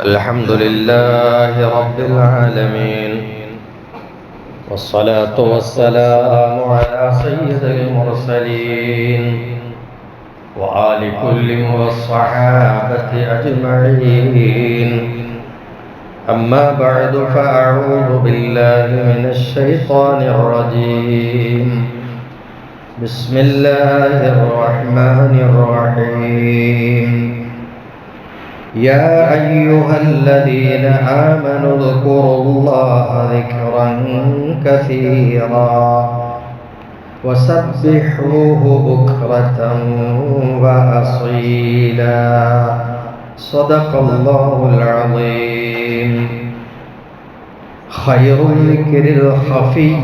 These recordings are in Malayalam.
الحمد لله رب العالمين والصلاة والسلام على سيد المرسلين وآل كل والصحابة أجمعين. أما بعد فأعوذ بالله من الشيطان الرجيم. بسم الله الرحمن الرحيم. يا أيها الذين آمنوا اذكروا الله ذكرا كثيرا وسبحوه بكرة وأصيلا. صدق الله العظيم. خير الذكر الخفي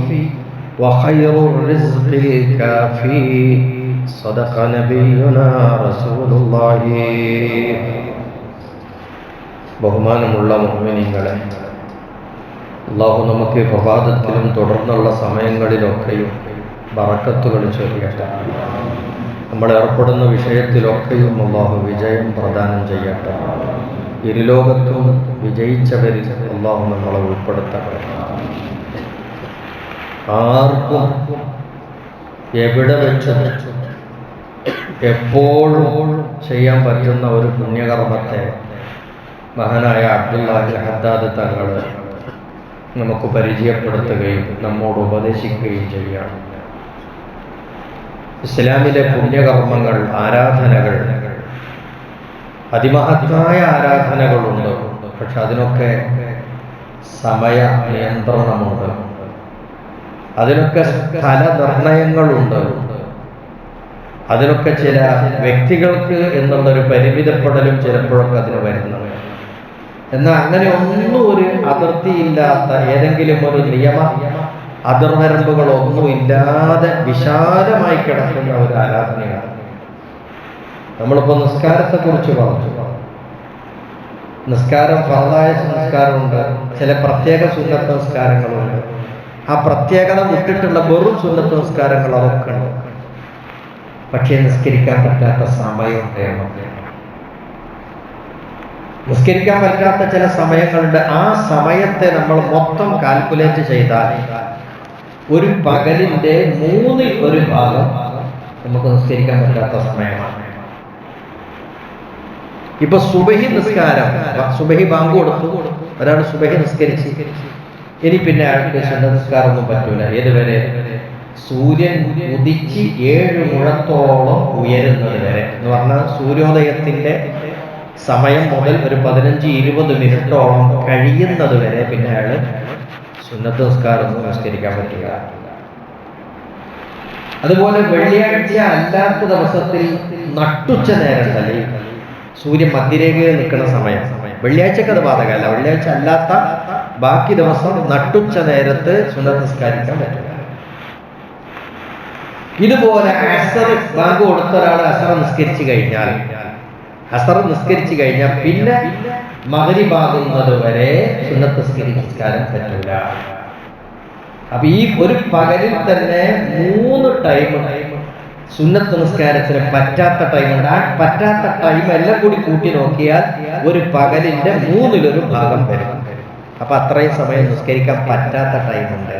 وخير الرزق الكافي. صدق نبينا رسول الله. ബഹുമാനമുള്ള മുഹമ്മിനിങ്ങളെ അള്ളാഹു നമുക്ക് പ്രഭാതത്തിലും തുടർന്നുള്ള സമയങ്ങളിലൊക്കെയും ബറക്കത്തുകൾ ചൊരിയട്ടെ. നമ്മൾ ഏർപ്പെടുന്ന വിഷയത്തിലൊക്കെയും അള്ളാഹു വിജയം പ്രദാനം ചെയ്യട്ടെ. ഇരുലോകത്തും വിജയിച്ചവരിൽ അള്ളാഹു നമ്മളെ ഉൾപ്പെടുത്തട്ടെ. ആർക്കും എവിടെ വെച്ച് എപ്പോഴും ചെയ്യാൻ പറ്റുന്ന ഒരു പുണ്യകർമ്മത്തെ മഹാനായ അബ്ദുല്ലാഹി ഹദ്ദാദ് തങ്ങൾ നമുക്ക് പരിചയപ്പെടുത്തുകയും നമ്മോട് ഉപദേശിക്കുകയും ചെയ്യുകയാണ്. ഇസ്ലാമിലെ പുണ്യകർമ്മങ്ങൾ ആരാധനകൾ അതിമഹത്തായ ആരാധനകളുണ്ട്. പക്ഷെ അതിനൊക്കെ സമയ നിയന്ത്രണമുണ്ട്. അതിനൊക്കെ സ്ഥല നിർണയങ്ങളുണ്ട് അതിനൊക്കെ ചില വ്യക്തികൾക്ക് എന്നുള്ളൊരു പരിമിതപ്പെടലും ചിലപ്പോഴൊക്കെ അതിന് വരുന്നത് എന്നാൽ അങ്ങനെ ഒന്നും ഒരു അതിർത്തിയില്ലാത്ത ഏതെങ്കിലും ഒരു നിയമ അതിർവരമ്പുകളൊന്നും ഇല്ലാതെ വിശാലമായി കിടക്കുന്ന ഒരു ആരാധനയാണ്. നമ്മളിപ്പോൾ നിസ്കാരത്തെ കുറിച്ച് പറഞ്ഞു. നിസ്കാരം ഫറലായ സംസ്കാരമുണ്ട് ചില പ്രത്യേക സുന്നത്ത നിസ്കാരങ്ങളുണ്ട്. ആ പ്രത്യേകത വിട്ടിട്ടുള്ള വെറും സുന്നത്ത നിസ്കാരങ്ങൾ അതൊക്കെ ഉണ്ട്. പക്ഷേ നിസ്കരിക്കാൻ പറ്റാത്ത സമയം നിസ്കരിക്കാൻ പറ്റാത്ത ചില സമയങ്ങളുണ്ട്. ആ സമയത്തെ നമ്മൾ മൊത്തം കാൽക്കുലേറ്റ് ചെയ്താൽ ഒരു പകലിന്റെ മൂന്നിൽ ഒരു ഭാഗം നമുക്ക് നിസ്കരിക്കാൻ പറ്റാത്ത സമയമാണ്. ഇപ്പൊ സുബഹി നിസ്കാരം സുബഹി ബാങ്ക് കൊടുത്തു. ഒരാൾ സുബഹി നിസ്കരിച്ച്. ഇനി പിന്നെ അയാൾക്ക് നിസ്കാരമൊന്നും പറ്റൂല. ഏതുവരെ? സൂര്യൻ ഉദിച്ച് ഏഴ് മുഴത്തോളം ഉയരുന്നത് വരെ. എന്ന് പറഞ്ഞാൽ സൂര്യോദയത്തിന്റെ സമയം മുതൽ ഒരു പതിനഞ്ച് ഇരുപത് മിനിറ്റോളം കഴിയുന്നത് വരെ പിന്നെ അയാൾ സുന്നത്ത് നിസ്കാരം നിസ്കരിക്കാൻ പറ്റില്ല. അതുപോലെ വെള്ളിയാഴ്ച അല്ലാത്ത ദിവസത്തിൽ നട്ടുച്ച നേരം തന്നെ സൂര്യൻ മധ്യരേഖയിൽ നിൽക്കുന്ന സമയം. വെള്ളിയാഴ്ചക്ക് അത് ബാധകമല്ല. വെള്ളിയാഴ്ച അല്ലാത്ത ബാക്കി ദിവസം നട്ടുച്ച നേരത്ത് സുന്നത്ത് നിസ്കാരിക്കാൻ പറ്റില്ല. ഇതുപോലെ അസർ ബാങ്ക് കൊടുത്ത ഒരാൾ അസർ നിസ്കരിച്ചു കഴിഞ്ഞാൽ അസർ നിസ്കരിച്ചു കഴിഞ്ഞാൽ പിന്നെ മകരിബാകുന്നത് വരെ സുന്നത്ത് നിസ്കാരം പറ്റില്ല അപ്പൊ ഈ ഒരു പകലിൽ തന്നെ മൂന്ന് ടൈം സുന്നത്ത് നിസ്കാരത്തിന് പറ്റാത്ത ടൈമുണ്ട് ആ പറ്റാത്ത ടൈം എല്ലാം കൂടി കൂട്ടി നോക്കിയാൽ ഒരു പകലിന്റെ മൂന്നിലൊരു ഭാഗം വരും. അപ്പൊ അത്രയും സമയം നിസ്കരിക്കാൻ പറ്റാത്ത ടൈമുണ്ട്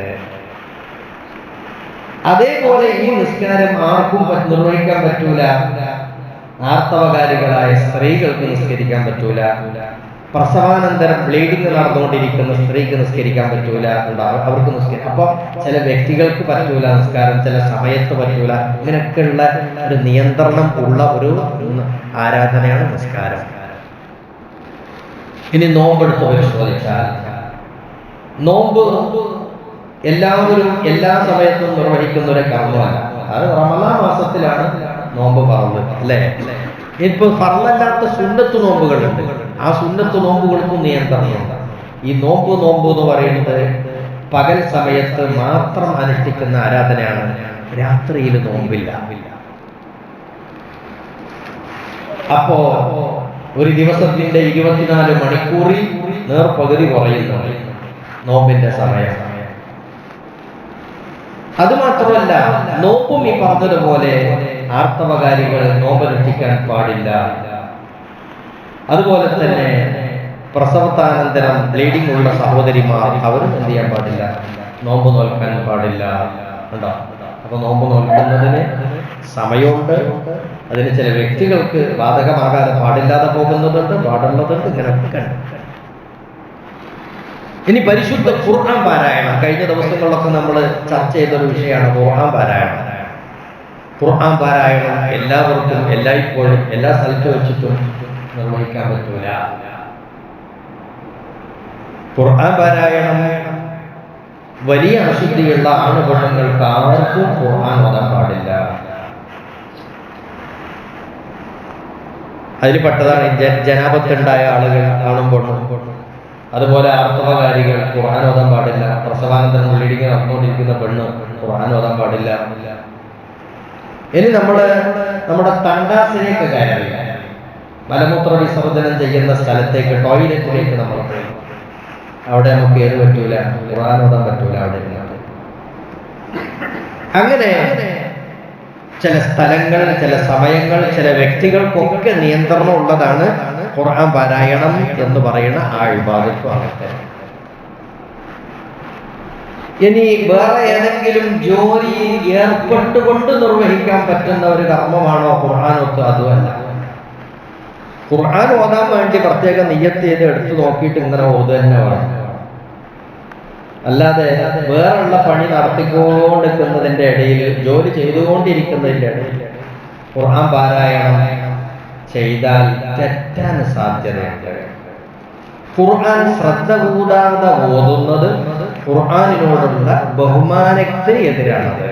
അതേപോലെ ഈ നിസ്കാരം ആർക്കും നിർവഹിക്കാൻ പറ്റൂല. ആർത്തവകാരികളായ സ്ത്രീകൾക്ക് നിസ്കരിക്കാൻ പറ്റൂല. പ്രസവാനന്തരം ബ്ലീഡിങ് നടന്നുകൊണ്ടിരിക്കുന്ന സ്ത്രീക്ക് നിസ്കരിക്കാൻ പറ്റൂല. അവർക്ക് നിസ്കരിക്കാം അപ്പൊ ചില വ്യക്തികൾക്ക് പറ്റൂല നിസ്കാരം ചില സമയത്ത് പറ്റൂല. ഇങ്ങനെയൊക്കെയുള്ള ഒരു നിയന്ത്രണം ഉള്ള ഒരു ആരാധനയാണ് നിസ്കാരം. ഇനി നോമ്പെടുത്ത് പരിശോധിച്ചാൽ നോമ്പ് എല്ലാവരും എല്ലാ സമയത്തും നിർവഹിക്കുന്ന ഒരു കർമ്മമാണ് അത് റമദാ മാസത്തിലാണ് നോമ്പ് പറഞ്ഞത് അല്ലേ? ഇപ്പൊ ഫറലല്ലാത്ത സുന്നത്ത് നോമ്പുകളുണ്ട്. ആ സുന്നത്ത് നോമ്പുകൾക്കും നിയന്ത്രണമുണ്ട് ഈ നോമ്പ് നോമ്പ് എന്ന് പറയുന്നത് പകൽ സമയത്ത് മാത്രം അനുഷ്ഠിക്കുന്ന ആരാധനയാണ്. രാത്രിയിൽ നോമ്പില്ല. അപ്പോ ഒരു ദിവസത്തിന്റെ ഇരുപത്തിനാല് മണിക്കൂറിൽ നേർപകുതി കുറയുന്നു നോമ്പിന്റെ സമയം. അത് മാത്രമല്ല നോമ്പും ഈ പറഞ്ഞതുപോലെ ആർത്തവകാരികൾ നോമ്പനുഷ്ഠിക്കാൻ പാടില്ല. അതുപോലെ തന്നെ പ്രസവത്താനന്തരം ബ്ലീഡിംഗ് ഉള്ള സഹോദരിമാർ അവരും എന്ത് ചെയ്യാൻ പാടില്ല? നോമ്പ് നോൽക്കാൻ പാടില്ല. ഉണ്ടോ അപ്പൊ നോമ്പ് നോൽക്കുന്നതിന് സമയമുണ്ട്. അതിന് ചില വ്യക്തികൾക്ക് ബാധകമാകാതെ പാടില്ലാതെ പോകുന്നതുണ്ട് പാടുള്ളതുണ്ട് ഇങ്ങനെ ഇനി പരിശുദ്ധ ഖുർആൻ പാരായണം. കഴിഞ്ഞ ദിവസങ്ങളിലൊക്കെ നമ്മൾ ചർച്ച ചെയ്തൊരു വിഷയമാണ് ഖുർആൻ പാരായണം. ഖുർആൻ പാരായണം എല്ലാവർക്കും എല്ലായ്പ്പോഴും എല്ലാ സ്ഥലത്ത് വെച്ചിട്ടും നിർവഹിക്കാൻ പറ്റൂല. ഖുർആൻ പാരായണം വലിയ അശുദ്ധിയുള്ള ആണുപെണ്ണുങ്ങൾക്ക് ആർക്കും ഖുർആൻ ഓതാൻ പാടില്ല. അതിൽ പെട്ടതാണ് ജനാപത്തുണ്ടായ ആളുകൾ ആണും പെണ്ണും അതുപോലെ ആർത്തവകാരികൾ ഖുർആൻ ഓതാൻ പാടില്ല. പ്രസവാനന്തരം ഉള്ളിടിക്കാൻ നടന്നുകൊണ്ടിരിക്കുന്ന പെണ്ണ് ഖുർആൻ ഓതാൻ പാടില്ല. ഇനി നമ്മൾ നമ്മുടെ തണ്ടാസിലേക്ക് കയറി. മലമൂത്ര വിസർജനം ചെയ്യുന്ന സ്ഥലത്തേക്ക് ടോയ്ലറ്റിലേക്ക് നമ്മൾ അവിടെ നമുക്ക് ഏത് പറ്റൂല? ഖുർആൻ ഓതാൻ പറ്റൂല അവിടെ അങ്ങനെ ചില സ്ഥലങ്ങൾ ചില സമയങ്ങൾ ചില വ്യക്തികൾക്കൊക്കെ നിയന്ത്രണം ഉള്ളതാണ് ഖുർആൻ പാരായണം എന്ന് പറയുന്ന ആ വിഭാഗത്വം ആകട്ടെ ഇനി വേറെ ഏതെങ്കിലും ജോലിയിൽ ഏർപ്പെട്ടുകൊണ്ട് നിർവഹിക്കാൻ പറ്റുന്ന ഒരു കർമ്മമാണോ ഖുർആാനൊക്കെ അതുമല്ല. ഖുർആൻ ഓതാൻ വേണ്ടി പ്രത്യേക നിയ്യത്ത് ചെയ്ത് എടുത്തു നോക്കിയിട്ട് ഇങ്ങനെ ഓത് തന്നെ വേണം. അല്ലാതെ വേറെയുള്ള പണി നടത്തിക്കൊണ്ടിരിക്കുന്നതിന്റെ ഇടയിൽ ജോലി ചെയ്തുകൊണ്ടിരിക്കുന്നതിന്റെ ഇടയിൽ ഖുർആൻ പാരായണം ചെയ്താൽ തെറ്റാൻ സാധ്യതയുണ്ട്. ഖുർആൻ ശ്രദ്ധ കൂടാതെ ഓതുന്നത് ഖുർആാനിനോടുള്ള ബഹുമാനത്തിന് എതിരാണത്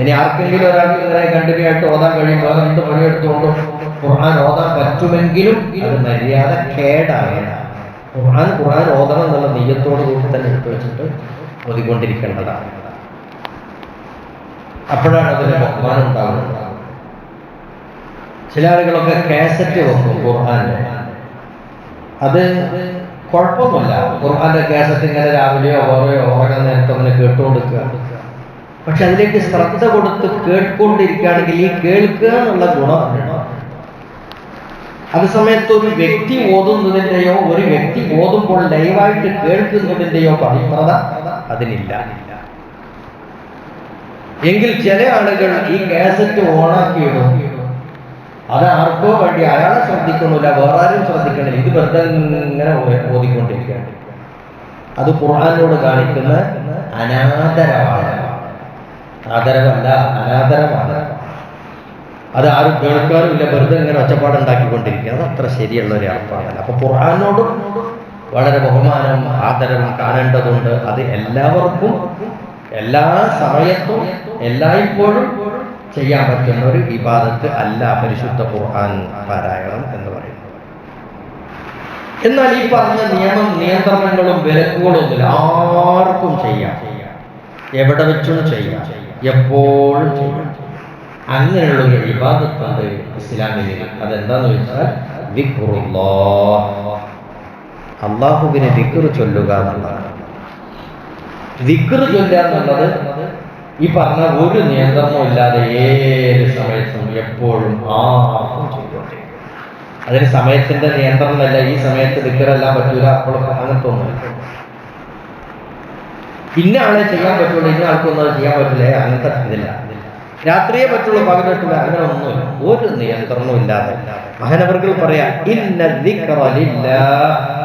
ഇനി ആർക്കെങ്കിലും ഒരാൾക്ക് ഇങ്ങനെ കണ്ടിന്യൂ ഓതാൻ കഴിയും വേറെ എന്ത് പണിയെടുത്തുകൊണ്ടും ഖുർആൻ ഓതാൻ പറ്റുമെങ്കിലും അത് മര്യാദ കേടാണ്. ഖുർആൻ ഖുർആൻ ഓതണം എന്നുള്ള നെയ്യത്തോട് കൂടി തന്നെ എടുത്തു വെച്ചിട്ട് ഓതിക്കൊണ്ടിരിക്കേണ്ടതാണ്. അപ്പോഴാണ് അതിന് ബഹുമാനം ഉണ്ടാകുന്നത്. ചില ആളുകളൊക്കെ കാസറ്റ് വെക്കും ഖുർആന്റെ അത് കുഴപ്പമൊന്നുമില്ല. ഖുർആന്റെ കാസറ്റ് ഇങ്ങനെ രാവിലെയോ ഓരോയോ ഓരോ നേരത്തെ അങ്ങനെ കേട്ടുകൊടുക്കുക പക്ഷെ അതിലേക്ക് ശ്രദ്ധ കൊടുത്ത് കേട്ടുകൊണ്ടിരിക്കുകയാണെങ്കിൽ ഈ കേൾക്കുക എന്നുള്ള ഗുണം അത് സമയത്ത് ഒരു വ്യക്തി ഓതുന്നതിന്റെയോ ഒരു വ്യക്തി ഓതുമ്പോൾ ലൈവായിട്ട് കേൾക്കുന്നതിന്റെയോ പവിത്രത അതിനില്ല. എങ്കിൽ ചില ആളുകൾ ഈ കാസറ്റ് ഓണാക്കിയിടും. അത് ആർക്കോ വേണ്ടി അയാളെ ശ്രദ്ധിക്കുന്നില്ല വേറെ ആരും ശ്രദ്ധിക്കണില്ല. ഇത് വെറുതെ ഇങ്ങനെ ഓതിക്കൊണ്ടിരിക്കുകയാണ്. അത് ഖുർആാനോട് കാണിക്കുന്ന അനാദരമാണ് ആദരവല്ല അനാദരമാണ് അത് ആരും കേൾക്കാനും ഇല്ല വെറുതെ ഇങ്ങനെ ഒച്ചപ്പാടുണ്ടാക്കിക്കൊണ്ടിരിക്കുക അത് അത്ര ശരിയുള്ള ഒരു അർത്ഥമാണ് അപ്പൊ ഖുർആാനോടും വളരെ ബഹുമാനം ആദരവും കാണേണ്ടതുണ്ട്. അത് എല്ലാവർക്കും എല്ലാ സമയത്തും എല്ലായ്പ്പോഴും ചെയ്യാൻ പറ്റുന്ന ഒരു വിവാദത്ത് അല്ല പരിശുദ്ധ ഖുർആൻ പാരായണം എന്ന് പറയുന്നത്. എന്നാൽ ഈ പറഞ്ഞ നിയമം നിയന്ത്രണങ്ങളും വിലക്കുകളും ഒന്നുമില്ല ആർക്കും ചെയ്യാം. എവിടെ വെച്ചും ചെയ്യാം. എപ്പോഴും ചെയ്യാം. അങ്ങനെയുള്ള ഒരു വിവാദത്താണ് ഇസ്ലാമിൽ അതെന്താന്ന് വെച്ചാൽ ദിക്റുല്ലാഹ്. അള്ളാഹുവിനെ ദിക്ർ ചൊല്ലുക എന്നുള്ളതാണ്. ദിക്ർ ചൊല്ലുക എന്നുള്ളത് ഈ പറഞ്ഞ ഒരു നിയന്ത്രണവും ഇല്ലാതെ ഏത് സമയത്തും എപ്പോഴും ചെയ്തോണ്ടിരിക്കും അതിന് സമയത്തിന്റെ നിയന്ത്രണമല്ല ഈ സമയത്ത് ദിക്കറെല്ലാം പറ്റൂല അപ്പോൾ അങ്ങനത്തെ ഒന്നുമില്ല ഇന്ന ആളെ ചെയ്യാൻ പറ്റുള്ളൂ ഇന്ന ആൾക്കൊന്നും അത് ചെയ്യാൻ പറ്റില്ല അങ്ങനത്തെ ഇതില്ല. രാത്രിയെ പറ്റുള്ളൂ പകൽ പറ്റില്ല അങ്ങനെ ഒന്നുമില്ല. ഒരു നിയന്ത്രണവും ഇല്ലാതെ. മഹാനവർകൾ പറയാ ഇന്ന ദിക്റ ലില്ലാഹ്.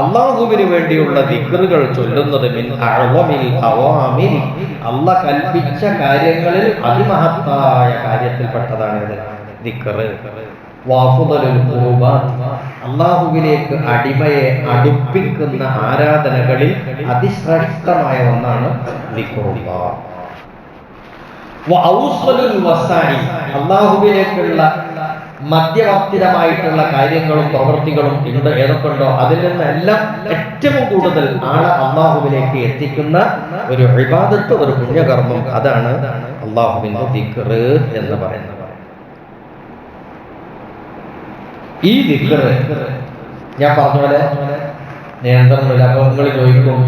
അള്ളാഹുവിന് വേണ്ടിയുള്ള ദിക്റുകൾ ചൊല്ലുന്നത്. അള്ള കൽപ്പിച്ച കാര്യങ്ങളിൽ അതിമഹത്തായ കാര്യത്തിൽപ്പെട്ടതാണ് ഇത് ദിക്റ്. അള്ളാഹുവിലേക്ക് അടിമയെ അടുപ്പിക്കുന്ന ആരാധനകളിൽ അതിശ്രേഷ്ഠമായ ഒന്നാണ് ദിക്റുല്ലാഹ്. അള്ളാഹുവിലേക്കുള്ള മധ്യവർത്തിതമായിട്ടുള്ള കാര്യങ്ങളും പ്രവൃത്തികളും ഇവിടെ ഏതൊക്കെയുണ്ടോ അതിൽ നിന്നെല്ലാം ഏറ്റവും കൂടുതൽ ആളെ അള്ളാഹുവിലേക്ക് എത്തിക്കുന്ന ഒരു വിവാദത്ത് ഒരു പുണ്യകർമ്മം. അതാണ് അള്ളാഹുവിന്റെ ദിക്ർ എന്ന് പറയുന്നത്. ഈ ദിക്ർ ഞാൻ പറഞ്ഞ പോലെ നിയന്ത്രണമില്ല. അപ്പൊ നിങ്ങൾ ചോദിക്കും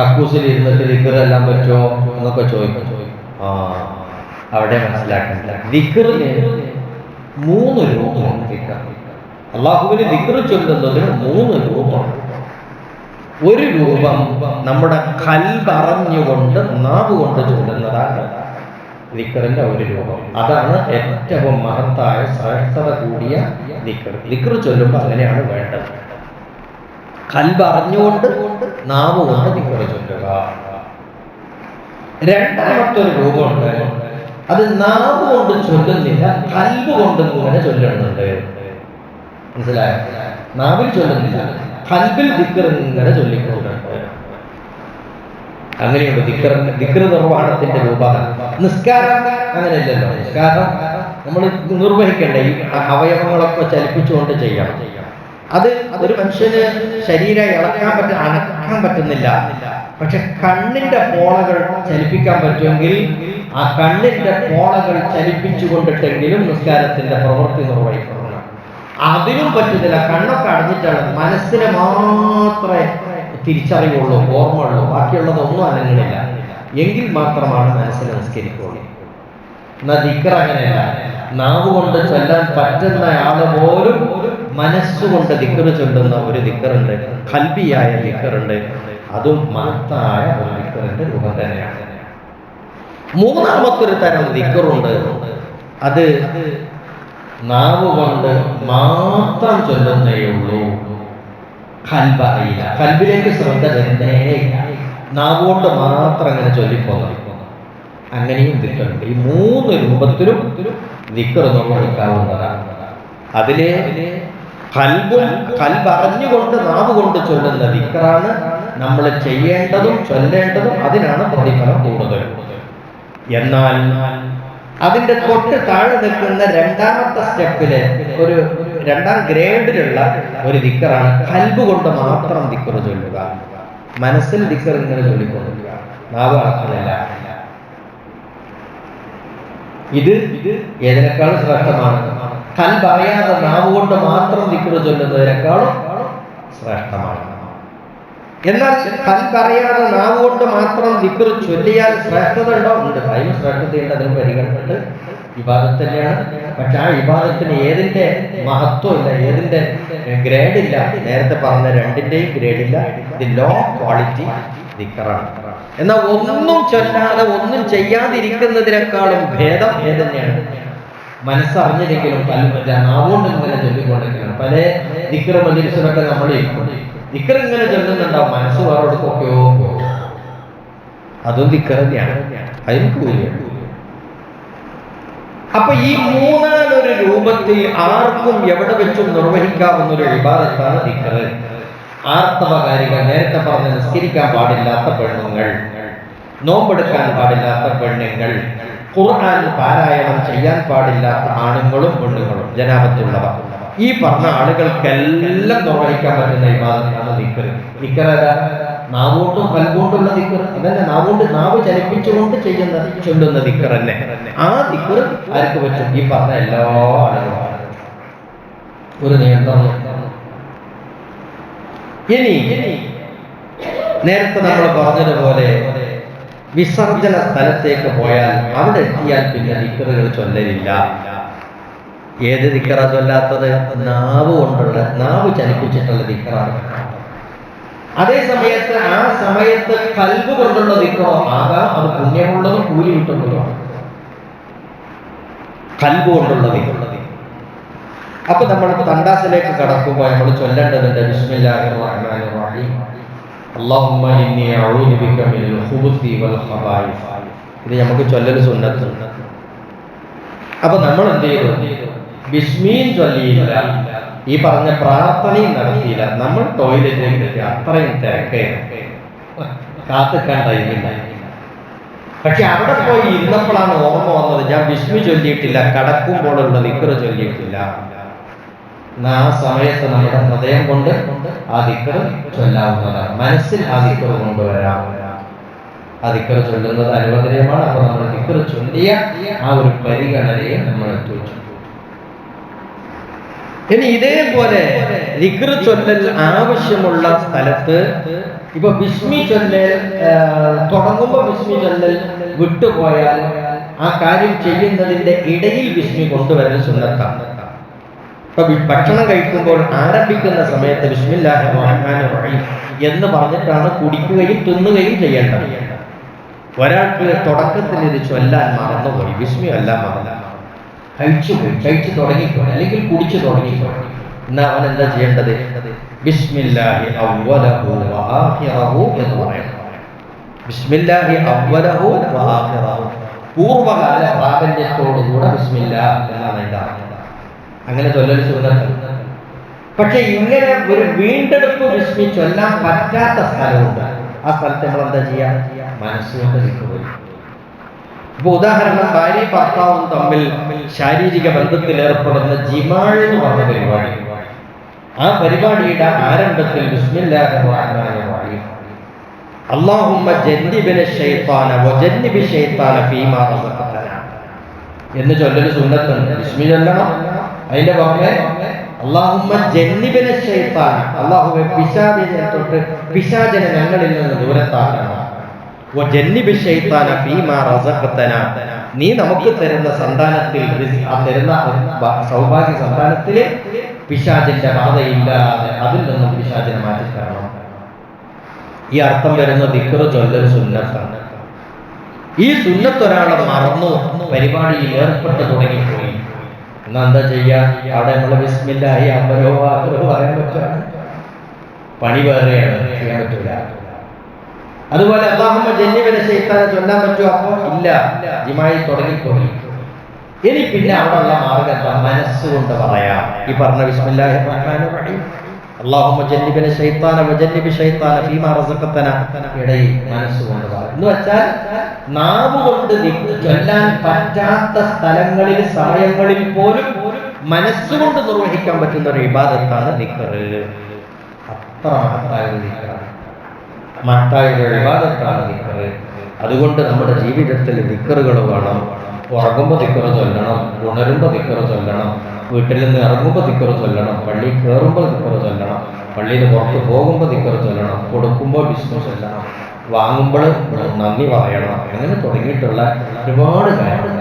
കക്കൂസിൽ ഇരുന്നിട്ട് ദിക്ർ എല്ലാം പറ്റുമോ എന്നൊക്കെ ചോദിക്കും. ആ. അവിടെ മനസ്സിലാക്കുന്നില്ല ദിക്റിന് മൂന്ന് രൂപം ദിക്ർ ഒരു രൂപം നമ്മുടെ കൽപറഞ്ഞുകൊണ്ട് നാവ് കൊണ്ട് ചൊല്ലുന്നതാണ് ദിക്കറിന്റെ ഒരു രൂപം. അതാണ് ഏറ്റവും മഹത്തായ ശ്രേഷ്ഠത കൂടിയ ദിക്കർ ദിക്കർ ചൊല്ലുമ്പോൾ അങ്ങനെയാണ് വേണ്ടത്. കൽപറഞ്ഞുകൊണ്ട് നാവ് കൊണ്ട് ദിക്കർ ചൊല്ലുക. രണ്ടാമത്തെ ഒരു രൂപമുണ്ട്. അത് നാവ് കൊണ്ട് ചൊല്ലുന്നില്ല കൽബ് കൊണ്ട് ഇങ്ങനെ ചൊല്ലുന്നുണ്ട്. മനസ്സിലായ? നാവിൽ ചൊല്ലുന്നില്ല കൽബിൽ ദിക്കർ ഇങ്ങനെ ചൊല്ലിക്കൊണ്ടുണ്ട് അങ്ങനെയുണ്ട്. ദിക്കർ ദിക്കർ നിർവഹണത്തിന്റെ രൂപം നിസ്കാരം അങ്ങനെയല്ലല്ലോ. നിസ്കാരം നമ്മൾ നിർവഹിക്കേണ്ട ഈ അവയവങ്ങളൊക്കെ ചലിപ്പിച്ചുകൊണ്ട് ചെയ്യണം. അത് ഒരു മനുഷ്യന് ശരീരം ഇളക്കാൻ പറ്റ അനക്കാൻ പറ്റുന്നില്ല. പക്ഷെ കണ്ണിന്റെ പോളകൾ ചലിപ്പിക്കാൻ പറ്റുമെങ്കിൽ ആ കണ്ണിന്റെ പോളകൾ ചലിപ്പിച്ചുകൊണ്ടിട്ടെങ്കിലും നിസ്കാരത്തിന്റെ പ്രവൃത്തി നിർവഹിക്കണം അതിനും പറ്റുന്നില്ല. കണ്ണൊക്കെ അടഞ്ഞിട്ടാണ്. മനസ്സിനെ മാത്രമേ തിരിച്ചറിവുള്ളൂ ഓർമ്മയുള്ളൂ. ബാക്കിയുള്ളതൊന്നും അനങ്ങുന്നില്ല. എങ്കിൽ മാത്രമാണ് മനസ്സിനെ നിസ്കരിക്കുള്ളൂ എന്നാ ദിക്കർ അങ്ങനെയല്ല. നാവ് കൊണ്ട് ചൊല്ലാൻ പറ്റുന്ന ആൾ പോലും മനസ്സുകൊണ്ട് ദിക്കർ ചൊല്ലുന്ന ഒരു ദിക്കറുണ്ട് കൽബിയായ ദിക്കറുണ്ട് അതും മഹത്തായ ഒരു ദിക്കറിന്റെ രൂപം തന്നെയാണ്. മൂന്നാമത്തൊരു തരം ദിക്കറുണ്ട് അത് നാവ് കൊണ്ട് മാത്രം ചൊല്ലുന്നേ ഉള്ളൂ. കൽബ് അറിയില്ല കൽബിലേക്ക് ശ്രദ്ധ നാവുകൊണ്ട് നാവ് കൊണ്ട് മാത്രം അങ്ങനെ ചൊല്ലിപ്പോകുന്നു അങ്ങനെയും ദിക്കറുണ്ട് ഈ മൂന്ന് രൂപത്തിലും ദിക്കർ നിർവഹിക്കാവുന്നതാണ് അതിലെ കൽബും കൽബറിഞ്ഞുകൊണ്ട് നാവ് കൊണ്ട് ചൊല്ലുന്ന ദിക്കറാണ് നമ്മൾ ചെയ്യേണ്ടതും ചൊല്ലേണ്ടതും അതിനാണ് പ്രതിഫലം കൂടുതൽ. എന്നാൽ അതിന്റെ തൊട്ട് താഴെ നിൽക്കുന്ന രണ്ടാമത്തെ സ്റ്റെപ്പിൽ ഒരു രണ്ടാം ഗ്രേഡിലുള്ള ഒരു ദിക്കറാണ് കൽബ് കൊണ്ട് മാത്രം ദിക്കർ ചൊല്ലുക. മനസ്സിൽ ദിക്കർ ഇങ്ങനെ ചൊല്ലിക്കൊള്ളുക. നാവ് അർത്ഥമില്ല ഇത് ഏതിനേക്കാളും ശ്രേഷ്ഠമാണ്? കൽബ് അറിയാതെ നാവ് കൊണ്ട് മാത്രം ദിക്കർ ചൊല്ലുന്നതിനേക്കാളും ശ്രേഷ്ഠമാണ്. എന്നാൽ കൽ പറയാതെ നാവ് കൊണ്ട് മാത്രം ദിക്കർ ചൊല്ലിയാൽ ശ്രേഷ്ഠത ഉണ്ടോ. ഉണ്ട് അതിന് ശ്രേഷ്ഠതയുണ്ട്. അതിന് പരിഗണനയുണ്ട്. വിവാദത്ത് തന്നെയാണ് പക്ഷെ ആ വിവാദത്തിന് ഏതിന്റെ മഹത്വം ഇല്ല ഏതിന്റെ ഗ്രേഡ് ഇല്ല നേരത്തെ പറഞ്ഞ രണ്ടിന്റെയും ഗ്രേഡില്ല. ഇത് ലോ ക്വാളിറ്റി ദിക്കറാണ് എന്നാൽ ഒന്നും ചൊല്ലാതെ ഒന്നും ചെയ്യാതിരിക്കുന്നതിനേക്കാളും ഭേദം ഏതന്നെയാണ്? മനസ്സറിഞ്ഞില്ലെങ്കിലും പല നാവുകൊണ്ട് ഇങ്ങനെ ചൊല്ലിക്കൊണ്ടിരിക്കണം പല ദിക്കർ മനുഷ്യരൊക്കെ നമ്മൾ ദിക്കർ ഇങ്ങനെ മനസ്സ് വേറെടുക്കൊക്കെയോ അതും ദിക്കർ തന്നെയാണ്. അതിന് കൂലിയാണ് അപ്പൊ ഈ മൂന്നാലൊരു രൂപത്തിൽ ആർക്കും എവിടെ വെച്ചും നിർവഹിക്കാവുന്ന ഒരു വിവാദത്താണ് ദിക്കർ ആർത്തവകാരികൾ നേരത്തെ പറഞ്ഞ് നിസ്കരിക്കാൻ പാടില്ലാത്ത പെണ്ണുങ്ങൾ നോമ്പെടുക്കാൻ പാടില്ലാത്ത പെണ്ണുങ്ങൾ ഖുർആൻ പാരായണം ചെയ്യാൻ പാടില്ലാത്ത ആണുങ്ങളും പെണ്ണുങ്ങളും ജനാപത്തുള്ളവർ ഈ പറഞ്ഞ ആളുകൾക്കെല്ലാം നിർവഹിക്കാൻ പറ്റുന്ന വിവാദത്താണ് നിക്കർ ദിക്കർ നാവോട്ടും നാവുകൊണ്ടും കൽകൊണ്ടുള്ള നിക്കർ അതല്ല നാവുകൊണ്ട് നാവ് ചലിപ്പിച്ചുകൊണ്ട് ചെയ്യുന്ന ചൊല്ലുന്ന നിക്കർ തന്നെ ആ നിക്കർ ആർക്ക് പറ്റും? ഈ പറഞ്ഞ എല്ലാ ആളുകളും ഒരു നിയന്ത്രണം. ഇനി നേരത്തെ നമ്മൾ പറഞ്ഞതുപോലെ വിസർജന സ്ഥലത്തേക്ക് പോയാൽ അവിടെ എത്തിയാൽ പിന്നെ നിക്കറുകൾ ചൊല്ലലില്ല. ഏത് ദിക്കറ ചൊല്ലാത്തത് നാവ് കൊണ്ടുള്ള നാവ് ചലിപ്പിച്ചിട്ടുള്ള ദിക്കറാണ് അതേ സമയത്ത് ആ സമയത്ത് കൽബ് കൊണ്ടുള്ള ദിക്കറോ ആകാം അത് പുണ്യമുള്ളതും കൂലി കിട്ടുന്നതുമാണ് കൽബ് കൊണ്ടുള്ള ദിക്കറുള്ള അപ്പൊ നമ്മൾ തണ്ടാസിലേക്ക് കടക്കുമ്പോൾ നമ്മൾ ചൊല്ലേണ്ടതുണ്ട് ബിസ്മില്ലാഹിർ റഹീം ഇത് നമുക്ക് ചൊല്ലൽ സുന്നത്തുണ്ട് അപ്പൊ നമ്മൾ എന്ത് ചെയ്തു? ബിസ്മീൻ ചൊല്ലിയില്ല. ഈ പറഞ്ഞ പ്രാർത്ഥനയും നടത്തിയില്ല. നമ്മൾ ടോയ്ലറ്റിലേക്ക് അത്രയും തിരക്കേ കാത്തിക്കാൻ ടൈമില്ല പക്ഷെ അവിടെ പോയി ഇരുന്നപ്പോഴാണ് ഓർമ്മ വന്നത് ഞാൻ വിഷ്ണു ചൊല്ലിയിട്ടില്ല കടക്കുമ്പോഴുള്ള നിക്കറ ചൊല്ലിയിട്ടില്ല. ആ സമയത്ത് നമ്മുടെ ഹൃദയം കൊണ്ട് ആ നിക്കറ് ചൊല്ലാവുന്നതാണ്. മനസ്സിൽ ആ നിക്കറ് കൊണ്ടുവരാം. ആ ദിക്കർ ചൊല്ലുന്നത് അനുവദനീയമാണ്. അപ്പൊ നമ്മൾ നിക്കറ് ചൊല്ലിയ ആ ഒരു പരിഗണനയെ നമ്മൾ എത്തിച്ചു ഇനി ഇതേപോലെ ദിക്ർ ചൊല്ലൽ ആവശ്യമുള്ള സ്ഥലത്ത് ഇപ്പൊ ബിസ്മി ചൊല്ലൽ തുടങ്ങുമ്പോൾ തുടങ്ങുമ്പോ ബിസ്മി ചൊല്ലൽ വിട്ടുപോയാൽ ആ കാര്യം ചെയ്യുന്നതിന്റെ ഇടയിൽ ബിസ്മി കൊണ്ടുവരൽ സുന്നത്താണ്. ഭക്ഷണം കഴിക്കുമ്പോൾ ആരംഭിക്കുന്ന സമയത്ത് ബിസ്മില്ലാഹി റഹ്മാനി റഹീം എന്ന് പറഞ്ഞിട്ടാണ് കുടിക്കുകയും തിന്നുകയും ചെയ്യേണ്ടത്. ഒരാൾക്ക് തുടക്കത്തിൽ ഇത് ചൊല്ലാൻ മറന്നുപോയി വിസ്മി അല്ല മറന്നു കഴിച്ചു കഴിച്ചു തുടങ്ങിപ്പോയി അല്ലെങ്കിൽ കുടിച്ചു തുടങ്ങിപ്പോയി എന്നാ അവൻ എന്താ ചെയ്യേണ്ടത്? ബിസ്മില്ലാഹി ബിസ്മില്ലാഹി പൂർവകാല പ്രാബല്യത്തോടുകൂടെ ബിസ്മില്ലാ എന്നാണ് അതിന്റെ അങ്ങനെ ചൊല്ലൽ സുന്ദരം പക്ഷെ ഇങ്ങനെ ഒരു വീണ്ടെടുപ്പ് വിസ്മി ചൊല്ലാൻ പറ്റാത്ത സ്ഥലമുണ്ട്. ആ സ്ഥലത്ത് നമ്മൾ എന്താ ചെയ്യാ? മനസ്സുകൊണ്ട് നിൽക്കുക ഇപ്പൊ ഉദാഹരണം ഭാര്യ ഭർത്താവും തമ്മിൽ ശാരീരിക ബന്ധത്തിൽ ഏർപ്പെടുന്ന ജിമാൾ എന്ന് പറഞ്ഞ പരിപാടി. ആ പരിപാടിയുടെ ആരംഭത്തിൽ എന്ന് ചൊല്ലൊരു സുന്നത്തുണ്ട്. അതിന്റെ പുറമെ ഞങ്ങളിൽ നിന്ന് ദൂരത്താക്കണം നീ നമുക്ക് തരുന്ന സന്താനത്തിൽ തരുന്ന സൗഭാഗ്യ സന്താനത്തിൽ പിശാചിന്റെ ബാധയില്ലാതെ അതിൽ നിന്നും പിശാചിനെ മാറ്റിത്തരണം. ഈ അർത്ഥം വരുന്ന ദിക്റ് ചൊല്ലൊരു സുന്നത്താണ്. ഈ സുന്നത്ത് ഒരാളെ മറന്നു പരിപാടിയിൽ ഏർപ്പെട്ട് തുടങ്ങിപ്പോയി. എന്നാ എന്താ ചെയ്യാ? അവിടെ നമ്മൾ ബിസ്മില്ലാഹി അമ്പലോ പറയാൻ പറ്റുക പണി വേറെയാണ് ചെയ്യാൻ പറ്റൂല. അതുപോലെ അള്ളാഹുമ്മ ജന്നിബിനെ ശൈത്താനെ ചൊല്ലാൻ പറ്റുമോ? അപ്പോ ഇല്ല. ജിമായി തുടങ്ങിപ്പോയി ഇനി പിന്നെ അവിടെയുള്ള മാർഗം എന്താ? മനസ്സുകൊണ്ട് പറയാം. ഈ പറഞ്ഞ ബിസ്മില്ലാഹി റഹ്മാനിർ റഹീം. അള്ളാഹുമ്മ ജന്നിബിനെ ശൈത്താന വജന്നിബി ശൈത്താന ഫീമാ റസഖതന ഇടയിൽ മനസ്സുകൊണ്ട് പറയാം. എന്ന് വെച്ചാൽ നാവ് കൊണ്ട് ചൊല്ലാൻ പറ്റാത്ത സ്ഥലങ്ങളിൽ സമയങ്ങളിൽ പോലും മനസ്സുകൊണ്ട് നിർവഹിക്കാൻ പറ്റുന്ന ഒരു വിവാദത്താണ് നിക്കറ്. അത്ര മഹത്തായ ഒരു ദിക്റാണ് വിവാദത്താണ് ഇബാദത്താണ് അതുകൊണ്ട് നമ്മുടെ ജീവിതത്തിൽ നിക്കറുകൾ വേണം. ഉറങ്ങുമ്പോൾ നിക്കറ് ചൊല്ലണം. ഉണരുമ്പോൾ നിക്കറ് ചൊല്ലണം. വീട്ടിൽ നിന്ന് ഇറങ്ങുമ്പോൾ നിക്കറ് ചൊല്ലണം. പള്ളി കയറുമ്പോൾ നിക്കറ് ചൊല്ലണം. പള്ളിയിൽ പുറത്ത് പോകുമ്പോൾ നിക്കറ് ചൊല്ലണം. കൊടുക്കുമ്പോൾ ബിസിനസ് ചൊല്ലണം വാങ്ങുമ്പോൾ നന്ദി പറയണം. അങ്ങനെ തുടങ്ങിയിട്ടുള്ള ഒരുപാട് കാര്യങ്ങൾ.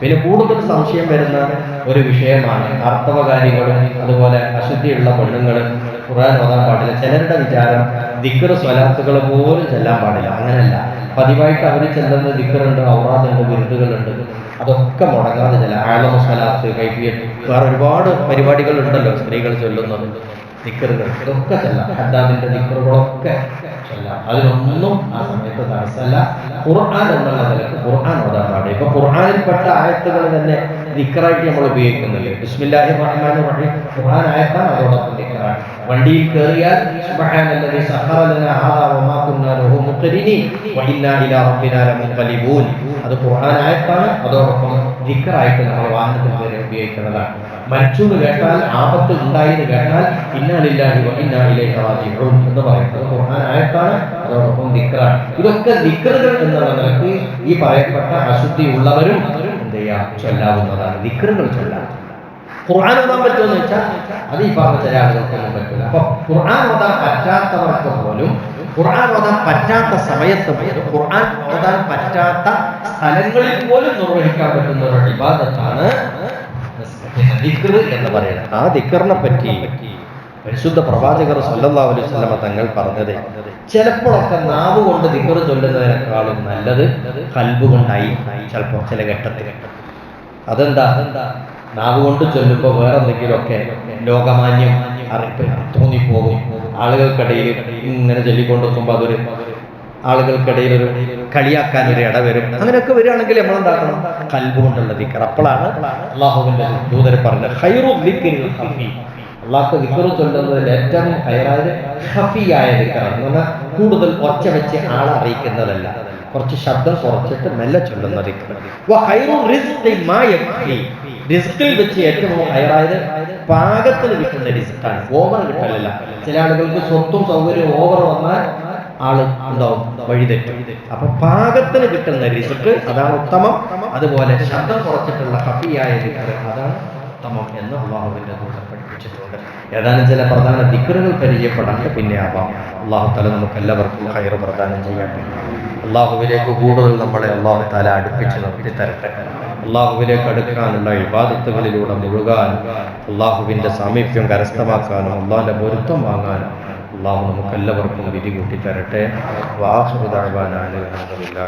പിന്നെ കൂടുതൽ സംശയം വരുന്ന ഒരു വിഷയമാണ് ആർത്തവകാരികളും അതുപോലെ അശുദ്ധിയുള്ള പെണ്ണുങ്ങൾ ഖുർആൻ ഓതാൻ പാടില്ല. ചിലരുടെ വിചാരം ദിക്കറ് സ്വലാത്തുകൾ പോലും ചെല്ലാൻ പാടില്ല. അങ്ങനെയല്ല. പതിവായിട്ട് അവർ ചെല്ലുന്ന ദിക്കറുണ്ട് ഔറാദുണ്ട് ബിരുദുകളുണ്ട്. അതൊക്കെ മുടങ്ങാതെ ചില ആലോ സ്വലാത്ത് കൈഫിയത്ത് വേറെ ഒരുപാട് പരിപാടികളുണ്ടല്ലോ സ്ത്രീകൾ ചൊല്ലുന്നത്. ദിക്കറുകൾ ഇതൊക്കെ ചെല്ലാം. ഹദ്ദാദിന്റെ ദിക്കറുകളൊക്കെ ചെല്ലാം. അതിനൊന്നും ആ സമയത്ത് തടസ്സമല്ല. ഖുർആൻ എന്നുള്ള നിലയ്ക്ക് ഖുർആൻ ഓതാൻ പാടില്ല. ഇപ്പൊ ഖുർആാനിൽപ്പെട്ട ആയത്തുകൾ തന്നെ ദിക്കറായിട്ട് നമ്മൾ ഉപയോഗിക്കുന്നില്ലേ ബിസ്മില്ലാഹി റഹ്മാൻ റഹീം. ഖുർആൻ ആയത്താണ് അതോടൊപ്പം ദിക്കറാണ്. വണ്ടിയിൽ കയറിയാൽ സുബ്ഹാനല്ലാഹി സഖറ ലനാ ഹാദാ വമാ കുന്നാ ലഹു മുഖ്രിനീൻ വഇന്നാ ഇലാ റബ്ബിനാ ലമുൻഖലിബൂൻ. അത് ഖുർആൻ ആയത്താണ്. അതോടൊപ്പം ദിക്കറായിട്ട് നമ്മൾ വാഹനത്തിൽ കയറി ഉപയോഗിക്കുന്നതാണ്. മരിച്ചു എന്ന് കേട്ടാൽ ആപത്ത് ഉണ്ടായി എന്ന് കേട്ടാൽ ഇന്നാലില്ലാഹി വ ഇന്നാ ഇലൈഹി റാജിഊൻ എന്ന് പറയുന്നത് ഖുർആൻ ആയത്താണ്. അതോടൊപ്പം ദിക്കറാണ്. ഇതൊക്കെ ദിക്കറുകൾ എന്നുള്ള നിലയ്ക്ക് ഈ പറയപ്പെട്ട അശുദ്ധി ഉള്ളവരും എന്ത് ചെയ്യാം? ചൊല്ലാവുന്നതാണ്. വിക്രങ്ങൾ ചൊല്ലാം. ഖുർആൻ ഓതാൻ പറ്റുമെന്ന് വെച്ചാൽ അത് ഈ പറഞ്ഞ ചില ആളുകൾക്കൊന്നും പറ്റില്ല അപ്പൊ ഖുർആൻ ഓതാൻ പറ്റാത്തവർക്ക് പോലും ഖുർആൻ ഓതാൻ പറ്റാത്ത സമയത്ത് പോലും ഖുർആൻ ഓതാൻ പറ്റാത്ത സ്ഥലങ്ങളിൽ പോലും നിർവഹിക്കാൻ പറ്റുന്ന ഒരു വിവാദത്താണ് ദിക്ർ എന്ന് പറയുന്നത്. ആ ദിക്കറിനെ പറ്റി പരിശുദ്ധ പ്രവാചകർ സല്ലല്ലാഹു അലൈഹി വസല്ലമ തങ്ങൾ പറഞ്ഞത്. ചിലപ്പോഴൊക്കെ നാവ് കൊണ്ട് ദിക്കർ ചൊല്ലുന്നതിനേക്കാളും നല്ലത് കൽബ് കൊണ്ടായി ചിലപ്പോൾ ചില ഘട്ടത്തിൽ. അതെന്താ? അതെന്താ നാവ് കൊണ്ട് ചൊല്ലുമ്പോൾ വേറെ എന്തെങ്കിലുമൊക്കെ ലോകമാന്യം അറിപ്പ് തോന്നിപ്പോകും. ആളുകൾക്കിടയിൽ ഇങ്ങനെ ചൊല്ലിക്കൊണ്ട് ചൊല്ലിക്കൊണ്ടിരിക്കുമ്പോൾ അതൊരു ആളുകൾക്കിടയിൽ ഒരു കളിയാക്കാൻ ഒരു ഇട വരും. അങ്ങനെയൊക്കെ വരികയാണെങ്കിൽ നമ്മൾ എന്താക്കണം കൽബ് കൊണ്ടുള്ള ദിക്കർ. അപ്പോഴാണ് അള്ളാഹുവിന്റെ ദൂതരെ പറഞ്ഞത് ഹൈറു അള്ളാഹ് ദിക്കറ് ചൊല്ലുന്നതിൽ ഏറ്റവും ഹൈറായത് ഹഫിയായ വിക്കറാണ് എന്ന് പറഞ്ഞാൽ കൂടുതൽ ഒച്ച വെച്ച് ആളെ അറിയിക്കുന്നതല്ല. കുറച്ച് ശബ്ദം കുറച്ചിട്ട് മെല്ലെ ചൊല്ലുന്ന റിസ്കിൽ വെച്ച് ഏറ്റവും ഹയറായത് പാകത്തിന് കിട്ടുന്ന റിസ്ക്കാണ്. ഓവർ കിട്ടലല്ല. ചില ആളുകൾക്ക് സ്വത്തും സൗകര്യവും ഓവർ വന്നാൽ ആൾ ഉണ്ടാവും വഴിതെറ്റും അപ്പൊ പാകത്തിന് കിട്ടുന്ന റിസ്ക് അതാണ് ഉത്തമം. അതുപോലെ ശബ്ദം കുറച്ചിട്ടുള്ള ഹഫിയായ അതാണ് ഉത്തമം എന്ന് അള്ളാഹുവിന്റെ കൂടെ പഠിപ്പിച്ചിട്ടുണ്ട്. ഏതാനും ചില പ്രധാന ദിക്കറുകൾ പരിചയപ്പെടാണ്ട് പിന്നെ ആവാം. അള്ളാഹു തല നമുക്ക് എല്ലാവർക്കും ഹയർ പ്രദാനം ചെയ്യട്ടെ അള്ളാഹുവിലേക്ക് കൂടുതൽ നമ്മളെ അള്ളാഹു തല അടുപ്പിച്ച് നിർത്തി തരട്ടെ. അള്ളാഹുവിലേക്ക് അടുക്കാനുള്ള വിവാദത്തുകളിലൂടെ മുഴുകാനും അള്ളാഹുവിന്റെ സാമീപ്യം കരസ്ഥമാക്കാനും അള്ളാഹിന്റെ പൊരുത്തം വാങ്ങാനും അള്ളാഹു നമുക്ക് എല്ലാവർക്കും വിധി കൂട്ടി തരട്ടെ വാഹുദാൻ അലഹമില്ലാ